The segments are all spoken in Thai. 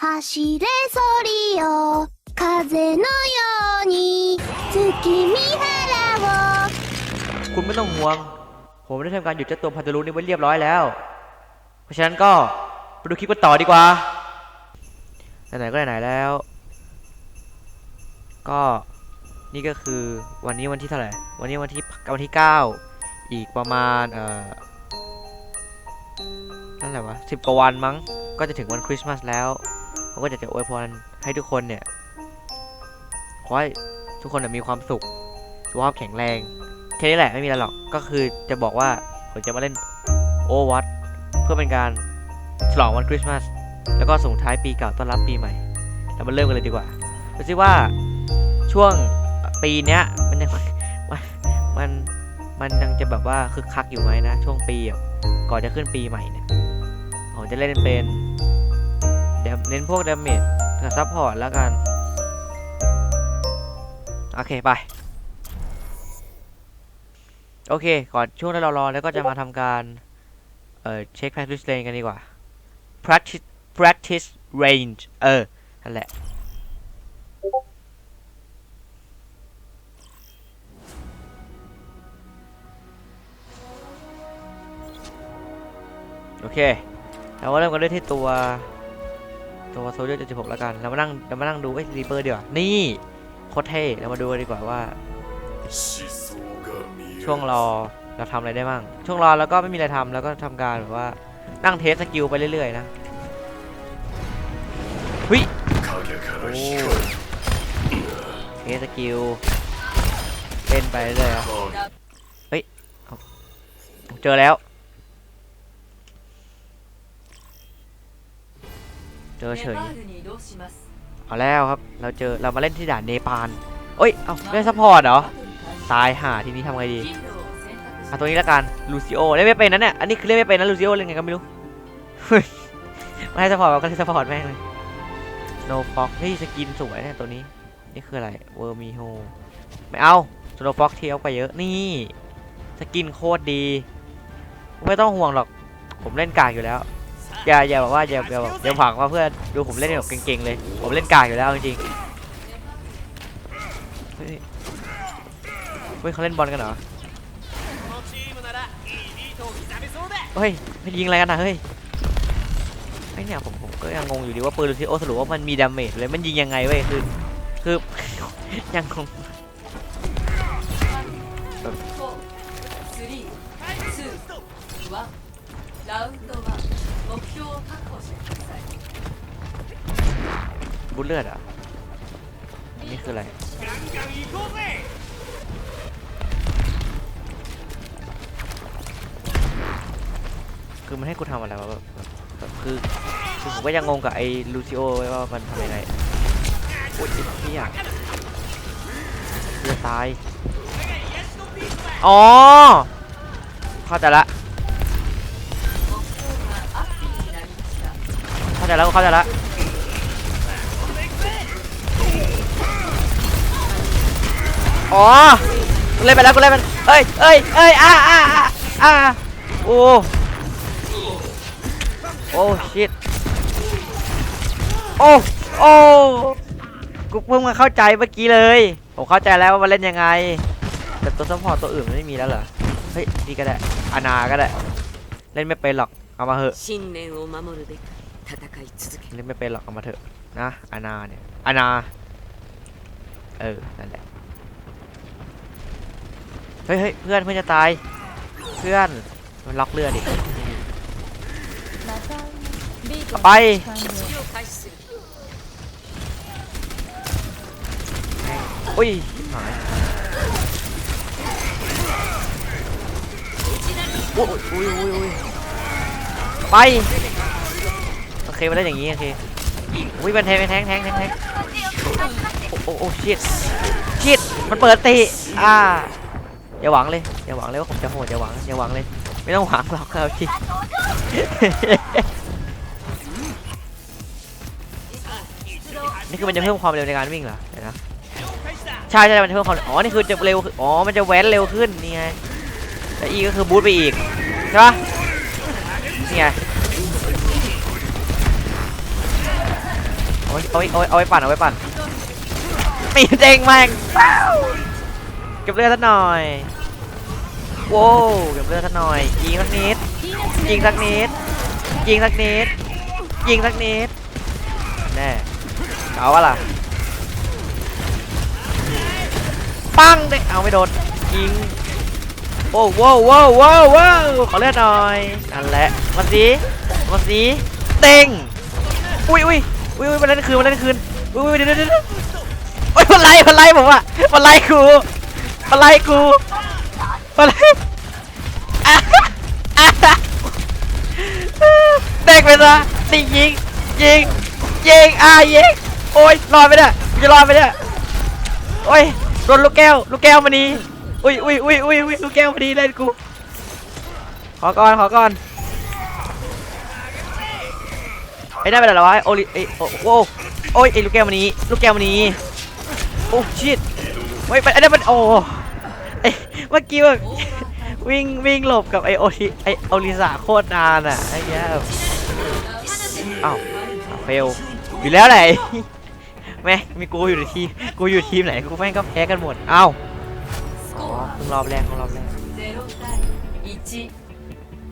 走れソリよ風のように月見原を คุณไม่ต้องห่วง ผมได้ทำการหยุดเจ้าตัวพันธุรุนี่ไว้เรียบร้อยแล้ว เพราะฉะนั้นก็ไปดูคลิปกันต่อดีกว่า ไหนๆก็ไหนๆแล้ว ก็นี่ก็คือวันนี้วันที่เท่าไหร่ วันนี้วันที่วันที่ 9 อีกประมาณเอ่อนั่นแหละวะสิบกว่าวันมั้ง ก็จะถึงวันคริสต์มาสแล้ว ก็จะจะอวยพรให้ทุกคนเนี่ยขอให้ทุกคนมีความสุขสุขภาพแข็งแรงแค่นี้แหละไม่มีอะไรหรอกก็คือจะบอกว่าผมจะมาเล่นโอวัตเพื่อเป็นการฉลองวันคริสต์มาสแล้วก็ส่งท้ายปีเก่าต้อนรับปีใหม่เรามาเริ่มกันเลยดีกว่าดูซิว่าช่วงปีเนี้ยมันยังมันมันมันยังจะแบบว่าคึกคักอยู่ไหมนะ ช่วงปีก่อนจะขึ้นปีใหม่เนี่ยผมจะเล่นเป็น เน้นพวกดาเมจกับซัพพอร์ตแล้วกัน โอเค ไป โอเค ก่อนช่วงที่เรารอแล้วก็จะมาทำการ เอ่อ เช็ค practice range กันดีกว่า practice practice range เออ นั่นแหละโอเคเราก็เริ่มกันด้วยที่ตัว ตัวโซเ i อร์76แล้วกัน เรามานั่งเรามานั่งดูไอ้รีเปอร์ดีกว่านี่โคตรเท่เรามาดูกันดีกว่าว่า ช่วงรอเราทำอะไรได้บ้าง ช่วงรอแล้วก็ไม่มีอะไรทำแล้วก็ทำการแบบว่านั่งเทสสกิลไปเรื่อยๆนะหุยโอ้เทสสกิลเล่นไปเรื่อยๆอะเฮ้ยเจอแล้ว เจอเฉยเอาแล้วครับ เราเจอเรามาเล่นที่ด่านเนปาลเอ้ย เอาเล่นซัพพอร์ตเหรอ ตายห่าทีนี้ทำไงดีอะตัวนี้ละกันลูซิโอเล่นไม่เป็นนะเนี่ยอันนี้คือเล่นไม่เป็นนะลูซิโอเล่นไงก็ไม่รู้ไม่ให้ซัพพอร์ตเราก็เล่นซัพพอร์ตแม่งเลย Snow Fox เฮ้ยสกินสวยเนี่ยตัวนี้ นี่คืออะไรเวอร์มีโฮไม่เอา Snow Fox เทียวไปเยอะนี่สกินโคตรดี ไม่ต้องห่วงหรอก ผมเล่นกากอยู่แล้ว อย่าอย่าบอกว่าอย่าอย่าบอกอย่าผวังว่าเพื่อนดูผมเล่นแบบเก่งๆเลย ผมเล่นกากอยู่แล้วจริงๆเฮ้ยเฮ้ยเขาเล่นบอลกันเหรอ เฮ้ยไม่ยิงอะไรกันนะเฮ้ยไอเนี่ยผมผมก็ยังงงอยู่ดีว่าปืนลูซิโอสรุปว่ามันมีดาเมจเลยมันยิงยังไงเว้ยคือคือ ยังงง ラウンド1 บุลเลือดอะนี่คืออะไร คือมันให้กูทำอะไรวะแบบคือคือผมก็ยังงงกับไอ้ลูซิโอว่ามันทำยังไงโอ๊ยไอ้เหี้ยเรือตาย อ๋อเข้าใจละ ใจแล้วเข้าใจแล้วอ๋อกูเล่นไปแล้วกูเล่นไปเฮ้ยเฮ้ยเฮ้ยอ่าอ่าอ่าโอ้โอ้ชิตโอ้โอ้กูเพิ่งมาเข้าใจเมื่อกี้เลยผมเข้าใจแล้วว่ามันเล่นยังไง แต่ตัวซัพพอร์ตตัวอื่นไม่มีแล้วเหรอเฮ้ยดีก็ได้อานาก็ได้ เล่นไม่เป็นหรอกเอามาเหอะ 戦い続け เล่นไม่เป็นหรอกเอามาเถอะนะอานาเนี่ยอานาเออนั่นแหละเฮ้ยเฮ้ยเพื่อนเพื่อนจะตายเพื่อนมันล็อกเลือดดิเอาไป 敵を開始する อุ้ยชิบหายอุ้ยอุ้ยอุ้ยอุ้ยไปโอ เคมาเล่นอย่างงี้โอเคอุ้ยมันแทงมันแทงแทงแทงแทงโอ้โอ้โอ้ชิดชิดมันเปิดตีอ่าอย่าหวังเลยอย่าหวังเลยว่าผมจะโหดอย่าหวังอย่าหวังเลย ไม่ต้องหวังหรอกครับพี่นี่คือมันจะเพิ่มความเร็วในการวิ่งเหรอเดี๋ยวนะใช่ใช่มันจะเพิ่มความอ๋อนี่คือจะเร็วอ๋อมันจะแว้นเร็วขึ้นนี่ไงแล้วอีก็คือบูทไปอีกใช่ปะนี่ไง เอาไว้เอาไว้เอาไว้ปั่นเอาไว้ปั่นตีเด้งแม่งเก็บเลือดสักหน่อยโว้เก็บเลือดสักหน่อยยิงสักนิดยิงสักนิดยิงสักนิดยิงสักนิดแน่เอาวะล่ะปังเด้เอาไม่โดนยิงโอ้โว้วโว้วโว้วโว้วขอเลือดหน่อยนั่นแหละมาสิมาสิเด้งอุ้ยอุ้ย อุ้ยอุ้ยมันเล่นคืนมันเล่นคืนอุ้ยเดี๋ยวเดี๋ยวโอ้ยมันไล่มันไล่ผมอะมันไล่กูมันไล่กูมันไล่อะอะเด็กไปซะตียิงยิงยิงอะยิงโอ้ยรอดไปเนี่ยจะรอดไปเนี่ยโอ้ยโดนลูกแก้วลูกแก้วมานีอุ้ยอุ้ยอุ้ยอุ้ยอุ้ยลูกแก้วมานีเล่นกูขอก่อนขอก่อน ไอ้ได้ไปแล้ววะโอลิไอโอ้โอ้โอ้ยไอ้ลูกแก้วมันนี้ ลูกแก้วมันนี้ โอ้ชิตไม่ไปไอ้ได้มันโอ้ไอ้เมื่อกี้แบบวิ่งวิ่งหลบกับไอโอทิไอโอลิสาโคตรนานอะไอ้แก้วอ้าวเฟลอยู่แล้วไหนแม่มีกูอยู่ทีกูอยู่ทีมไหนกูแม่งก็แพ้กันหมดเอ้าอ๋องรอบแรกเพิ่งรอบแรก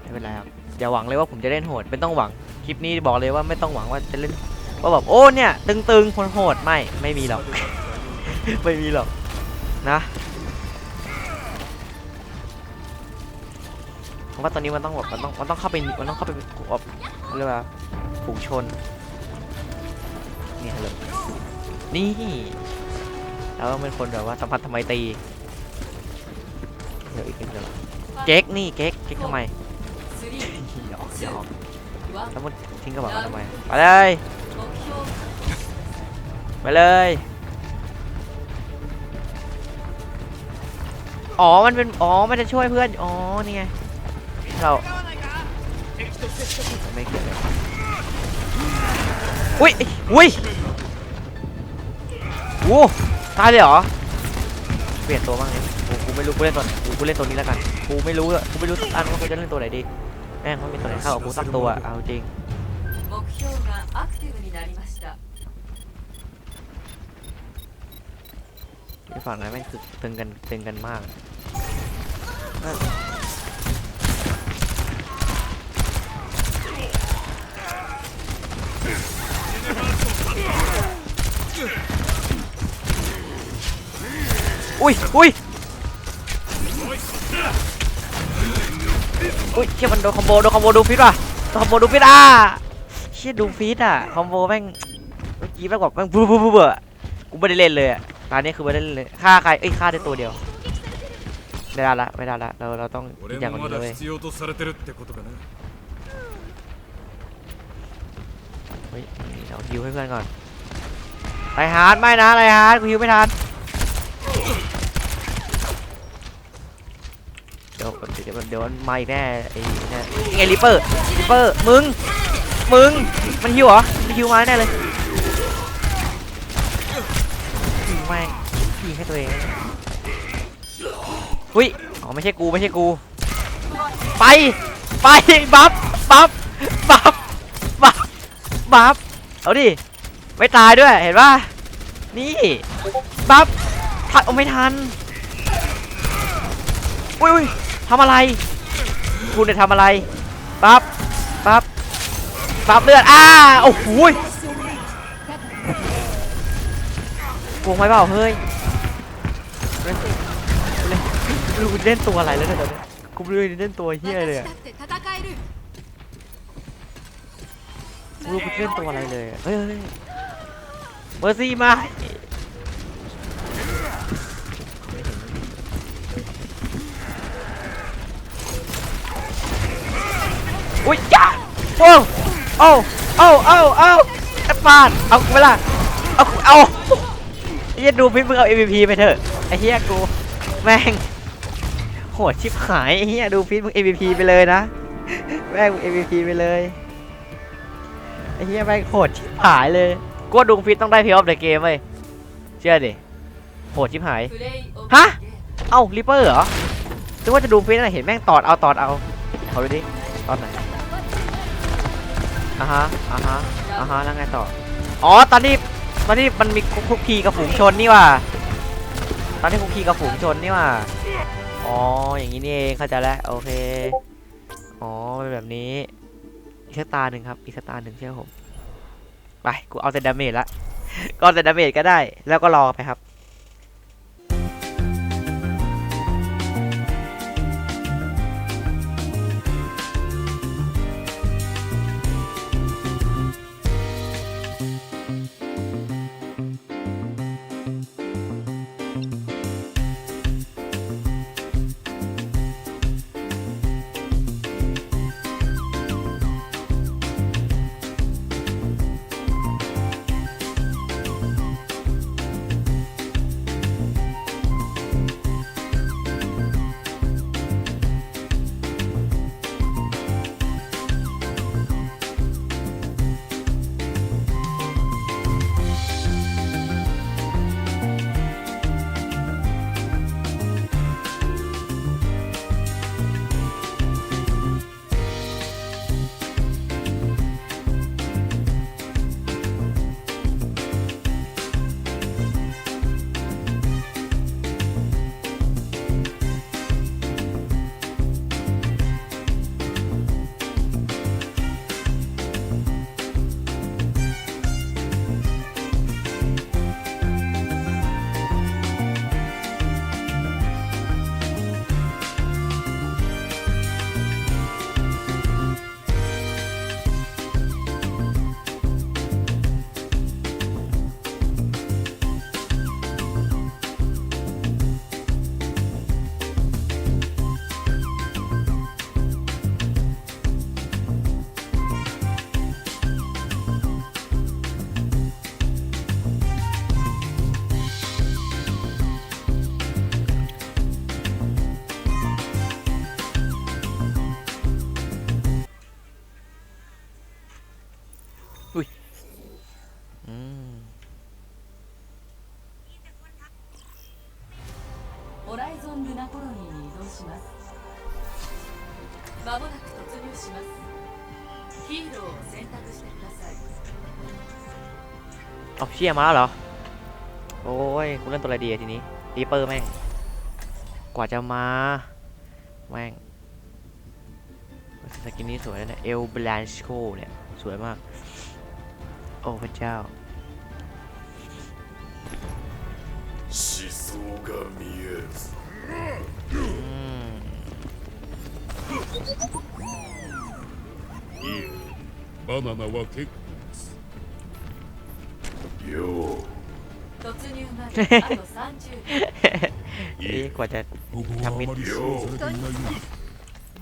ไม่เป็นไรครับอย่าหวังเลยว่าผมจะเล่นโหดเป็นต้องหวัง ลิปนี้บอกเลยว่าไม่ต้องหวังว่าจะเล่นว่าแบบโอ้เนี่ย ตึงๆคนโหดไม่ไม่มีหรอก ไม่มีหรอกนะผมว่าตอนนี้มันต้องแบบมันต้องมันต้องเข้าไปมันต้องเข้าไปแบบเรียกว่าฝูงชนนี่เลยนี่แล้วเป็นคนแบบว่าสัมพันธ์ทำไมตรีเดี๋ยวอีกนิดเดียวเก๊กนี่เก๊กเก๊กทำไม3หยอกหยอก1 แล้วมันทิ้งกระเป๋าทำไมไปเลย目標ไปเลยอ๋อ มันเป็น อ๋อ มันจะช่วยเพื่อน อ๋อ นี่ไง เราไม่เกี่ยวเลยอุ้ย อุ้ยโอ้ตายเลยเหรอ เปลี่ยนตัวบ้างเลยกูกูไม่รู้ กูเล่นตัวไหนกูกูเล่นตัวนี้แล้วกัน กูไม่รู้อะกูไม่รู้สักอันว่ากูจะเล่นตัวไหนดี แม่งมันมีตัวไหนเข้ากับกูสักตัวอะเอาจริง 目標がアクティブになりました ที่ฝั่งนั้นแม่งตึงตึงกันตึงกันมากเอ้ยอุ้ย อุ้ยเชี่ยมันโดนคอมโบโดนคอมโบดูพิษว่ะโดนคอมโบดูพิษอะเชี่ยดูพิษอะคอมโบแม่งเมื่อกี้แม่งแบบแม่งบูบูบเบอกูไม่ได้เล่นเลยอะตอนนี้คือไม่ได้เล่นเลยฆ่าใครเอ้ยฆ่าได้ตัวเดียวไม่ได้ละไม่ได้ละเราเราต้องอย่างนี้เลยเฮ้ยเราฮิวให้เพื่อนก่อนไรฮาร์ดไม่นะไรฮาร์ดกูฮิวไม่ทัน เดี๋ยวเดี๋ยวเดี๋ยวมันมาอีกแน่ไอ้นี่ไงริปเปอร์ริปเปอร์มึงมึงมันฮิวเหรอมันฮิวมาแน่เลยยิงแม่งยิงให้ตัวเองหุ้ยอ๋อไม่ใช่กูไม่ใช่กู ไปไปบัฟบัฟบัฟบัฟบัฟเอาดิไม่ตายด้วยเห็นป่ะนี่บัฟทัดเอาไม่ทันอุ้ยอุ้ย ทำอะไร คุณเน่ทำอะไรปั๊บปั๊บปั๊บเลือดอ้าโอ้โหปวงไม่เปล่าเฮ้ยเล่นเล่นตัวอะไรแล้วเนี่ยตอนนี้กูไรู้เล่นตัวเฮี้ยเลยอะรู้กเล่นตัวอะไรเลยเฮ้ยเมอร์ซี่มา อุ้ยจ้าโอ้โอ้โอ้โอ้โอ้ไอ้ปานเอาเวลาเอาเอาไอ้เหี้ยดูพี่มึงเอา MVP ไปเถอะไอ้เฮียกูแม่งโหดชิบหายไอ้เฮียดูพี่มึง MVP ไปเลยนะแม่ง MVP ไปเลยไอ้เฮียแม่งโหดชิบหายเลยกูว่ดูฟิตต้องได้เพย์ออฟในเกมเลยเชื่อดิโหดชิบหาย ฮะ เอ้าลิปเปอร์เหรอถึงว่าจะดูฟิตอะเห็นแม่งตอดเอาตอดเอา เขาดูดิตอนไหน อะฮะอะฮะอะฮะแล้วไงต่อ อ๋อ ตอนนี้ ตอนนี้มันมีคุกคีกับฝูงชนนี่ว่ะตอนนี้คุกคีกับฝูงชนนี่ว่ะอ๋อ อย่างนี้นี่เองเข้าใจแล้ว โอเค อ๋อ เป็นแบบนี้ อีกสตาหนึ่งครับ อีกสตาหนึ่งเชื่อผม ไป กูเอาแต่ดาเมจละ ก็แต่ดาเมจก็ได้ แล้วก็รอไปครับ まもなく突入しますヒーローを選択してください เอาเชี่ยมาแล้วเหรอ โอ้ยกูเล่นตัวอะไรดีอะทีนี้รีเปอร์แม่ง กว่าจะมา แม่งสกินนี้สวยนะเนี่ยเอลบลานชโคเนี่ย สวยมาก โอ้พระเจ้า 思想が見 いえバナナは結構よ突入まであと30秒 นี่กว่าจะ ここはあまり使用されていないようです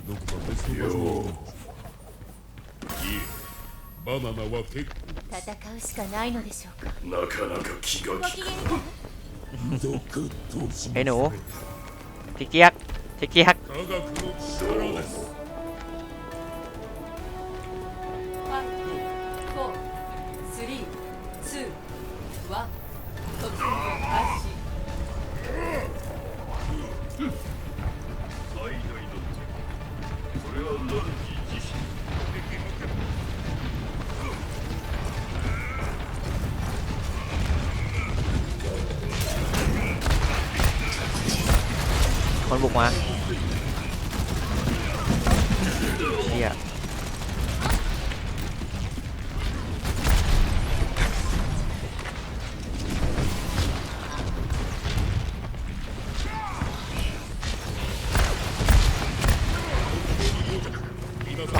どこか別の場所にいえバナナは結構戦うしかないのでしょうかうなかなか気が利くゾクッとし ไอ้หนูจิกเกียกจิกเกียก 科学の力です บุกมาเชี่ยว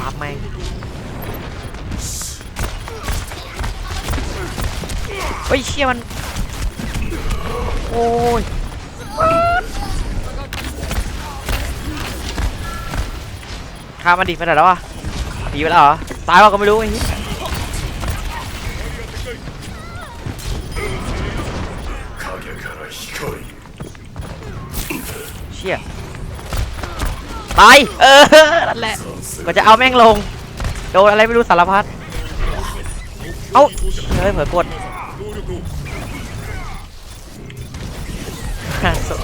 าร์ปแม่งเฮ้ยเชี่ยมัน โอ้ย ฆ่ามันดีไปไหนแล้ววะดีไปแล้วเหรอ ตายวะก็ไม่รู้ไอ้เหี้เชี่ยตาย เออ นั่นแหละก็จะเอาแม่งลง โดนอะไรไม่รู้สารพัด เอ้า เฮ้ยเผลอกด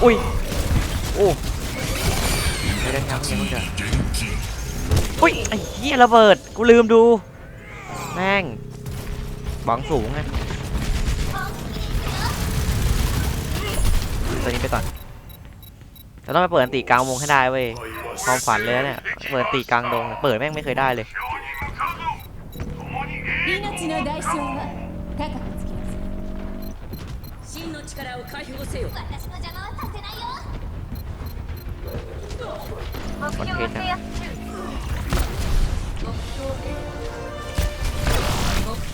อุ้ย โอ้ไม่ได้ครับยังไม่เจอ อุ้ย ไอ้เหี้ยระเบิด กูลืมดู แม่ง หวังสูงไงตัวนี้ไปก่อนเราต้องไปเปิดอันตีกลางวงให้ได้เว้ย ความฝันเลยนะเนี่ย เปิดอันตีกลางดงเนี่ยเปิดแม่งไม่เคยได้เลย 命の代償は高くつきます真の力を解放せよ私の邪魔はさせないよ คอนเทนต์นะ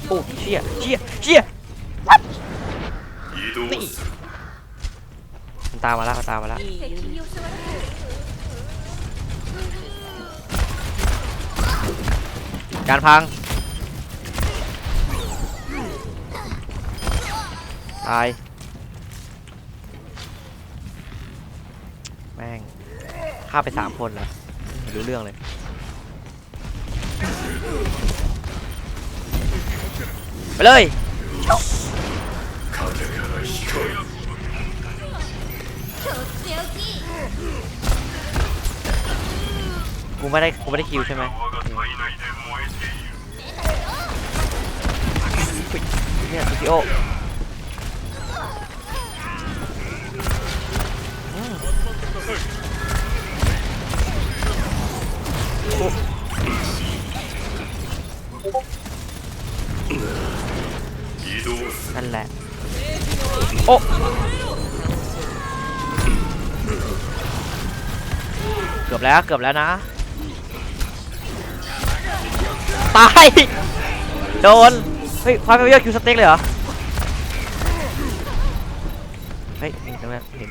โอ้เชี่ยเชี่ยเชี่ยนี่มันตามมาแล้วมันตามมาแล้วการพังตายแม่งฆ่าไปสามคนแลยรู้เรื่องเลย ไปเลยกูไม่ได้กูไม่ได้คิวใช่ไหมเนี่ยซูกิโอ นั่นแหละ โอ้เกือบแล้วเกือบแล้วนะ ตาย โดน เฮ้ยควายไปเยอะคิวสเต็กเลยเหรอ เฮ้ยนี่ตรงนั้นเห็น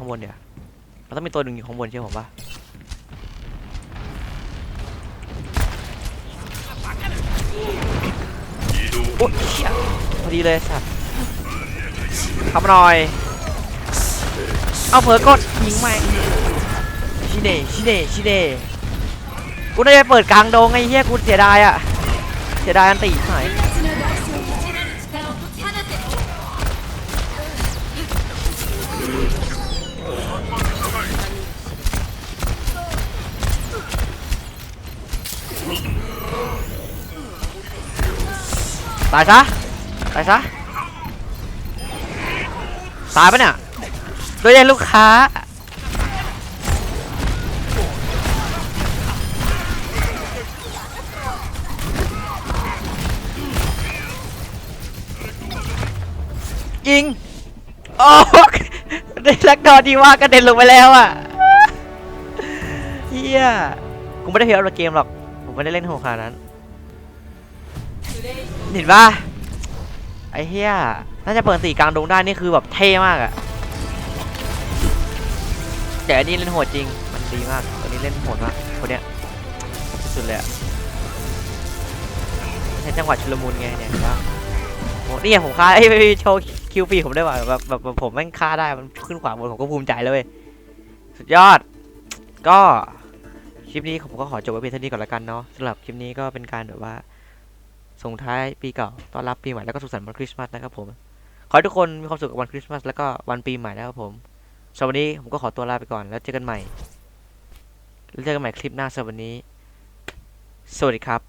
ข้างบนเดี๋ยวมันต้องมีตัวหนึ่งอยู่ข้างบนใช่ไหมผมปะโอ้ยเหี้ยพอดีเลยสัตว์ทำหน่อย เอาเผลอกดยิงแม่ชิเดชิเดชิเดกูน่าจะเปิดกลางโดงไอ้เหี้ยกูเสียดายอะ เสียดายอันตีหน่อย ตายซะ ตายซะ ตายปะเนี่ยโดยเฉพาะลูกค้า ยิง โอ้ได้ลักดอนดีว่ากระเด็นลงไปแล้วอะเฮียกูไม่ได้เพลย์เอาเกมหรอก ผมไม่ได้เล่นโหดขนาดนั้น เห็นปะไอ้เฮียน่าจะเปิดตีกลางดงได้นี่คือแบบเท่มากอะแต่อันนี้เล่นโหดจริง มันดีมากอันนี้เล่นโหดมากคนเนี้ยสุดเลยอะใช้จังหวะชุลมุนไงเนี่ยเห็นปะโอ้นี่ผมฆ่าไอ้โชว์คิวปีผมได้ว่ะแบบแบบแบบผมแม่งฆ่าได้มันขึ้นขวาบนผมก็ภูมิใจเลยเว้ยสุดยอด ก็คลิปนี้ผมก็ขอจบไว้เพียงเท่านี้ก่อนละกันเนาะสำหรับคลิปนี้ก็เป็นการแบบว่า ส่งท้ายปีเก่าต้อนรับปีใหม่แล้วก็สุขสันต์วันคริสต์มาสนะครับผม ขอให้ทุกคนมีความสุขกับวันคริสต์มาสแล้วก็วันปีใหม่นะครับผมสำหรับวันนี้ผมก็ขอตัวลาไปก่อนแล้วเจอกันใหม่แล้วเจอกันใหม่คลิปหน้าสำหรับวันนี้ สวัสดีครับ